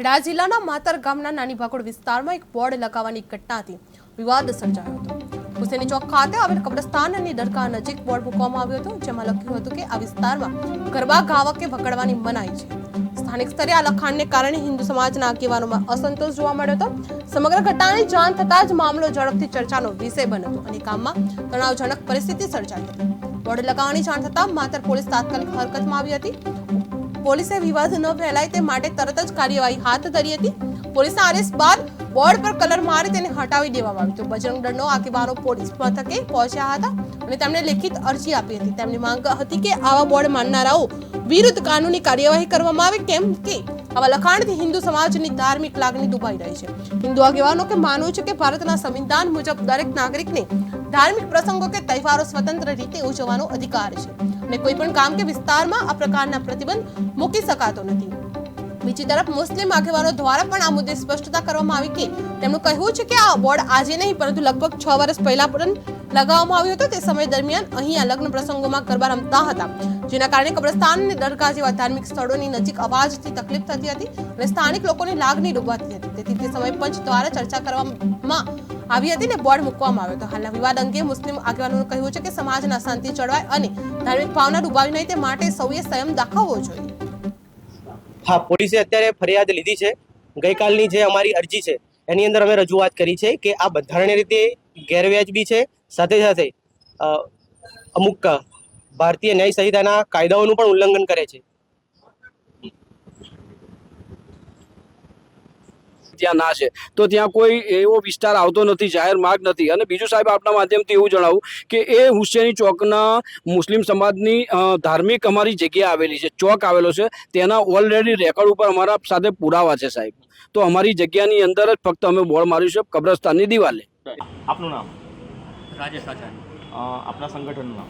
ખેડા જિલ્લાના માતર ગામના નાની ભાગોળ વિસ્તારમાં એક બોર્ડ લગાવવાની ઘટનાથી વિવાદ સર્જાયો હતો. હુસેની ચોક ખાતે આવેલ કબ્રસ્તાન અને દરગાહ નજીક બોર્ડ મૂકવામાં આવ્યો હતો, જેમાં લખ્યું હતું કે આ વિસ્તારમાં ગરબા ગાવા કે વગાડવાની મનાઈ છે. સ્થાનિક સ્તરે આ લખાણને કારણે હિન્દુ સમાજના આગેવાનોમાં અસંતોષ જોવા મળ્યો હતો. સમગ્ર ઘટનાની જાણ થતાં જ મામલો ઝડપથી ચર્ચાનો વિષય બન્યો હતો અને ગામમાં તણાવજનક પરિસ્થિતિ સર્જાઈ હતી. બોર્ડ લગાવવાની જાણ થતાં માતર પોલીસ તાત્કાલિક હરકતમાં આવી હતી. પોલીસે વિવાદ ન ફેલાય તે માટે તરત જ કાર્યવાહી હાથ ધરી હતી. પોલીસના આદેશ બાદ બોર્ડ પર કલર મારી તેને હટાવી દેવામાં આવ્યું હતું બજરંગ દળનો આગેવાનો પોલીસ મથકે પહોંચ્યા હતા અને તેમણે લેખિત અરજી આપી હતી. તેમની માંગ હતી કે આવા બોર્ડ માનનારાઓ વિરુદ્ધ કાનૂની કાર્યવાહી કરવામાં આવે કેમ કે આવા લખાણથી હિન્દુ સમાજની ધાર્મિક લાગણી દુભાઈ રહી છે. હિન્દુ આગેવાનો કે માનવું છે કે ભારતના સંવિધાન મુજબ દરેક નાગરિકને ધાર્મિક પ્રસંગો કે તહેવારો સ્વતંત્ર રીતે ઉજવવાનો અધિકાર છે. અને કોઈ પણ ગામ કે વિસ્તારમાં આ પ્રકારના પ્રતિબંધ મૂકી શકાતો નથી. બીજી તરફ, મુસ્લિમ આગેવાનો દ્વારા પણ આ મુદ્દે સ્પષ્ટતા કરવામાં આવી કે તેમનું કહેવું છે કે આ બોર્ડ આજે નહીં, પરંતુ લગભગ છ વર્ષ પહેલા પણ લગાવવામાં આવ્યો હતો તે સમય દરમિયાન અહીંયા લગ્ન પ્રસંગોમાં ગરબા રમતા હતા, જેના કારણે કબ્રસ્તાન અને દરગાહ જેવા ધાર્મિક સ્થળોની નજીક અવાજથી તકલીફ થતી હતી અને સ્થાનિક લોકોની લાગણી ડૂબાતી હતી. તેથી તે સમય પંચ દ્વારા ચર્ચા કરવામાં આવી હતી ને બોર્ડ મૂકવામાં આવ્યો હતો. હાલના વિવાદ અંગે મુસ્લિમ આગેવાનોનું કહ્યું છે કે સમાજના શાંતિ જળવાય અને ધાર્મિક ભાવના ડૂબાવી નહીં તે માટે સૌએ સંયમ દાખવવો જોઈએ. હા, પોલીસે અત્યારે ફરિયાદ લીધી છે. ગઈકાલની જે અમારી અરજી છે, એની અંદર અમે રજૂઆત કરી છે કે આ બંધારણીય રીતે ગેરવ્યાજબી છે સાથે સાથે અમુક ભારતીય ન્યાય સંહિતાના કાયદાઓનું પણ ઉલ્લંઘન કરે છે. ત્યાં ના છે. તો ત્યાં કોઈ એવો વિસ્તાર આવતો નથી જાહેર માર્ગ નથી. અને બીજું સાહેબ આપના માધ્યમથી એવું જણાવું કે એ હુસેની ચોકના મુસ્લિમ સમાજની ધાર્મિક અમારી જગ્યા આવેલી છે. ચોક આવેલો છે. તેના ઓલરેડી રેકોર્ડ ઉપર અમારા સાથે પુરાવા છે સાહેબ. તો અમારી જગ્યાની અંદર જ ફક્ત અમે બોર્ડ માર્યું છે કબ્રસ્તાનની દિવાલે. આપનું નામ? રાજેશ આચાર્ય અ, આપના સંગઠનનું નામ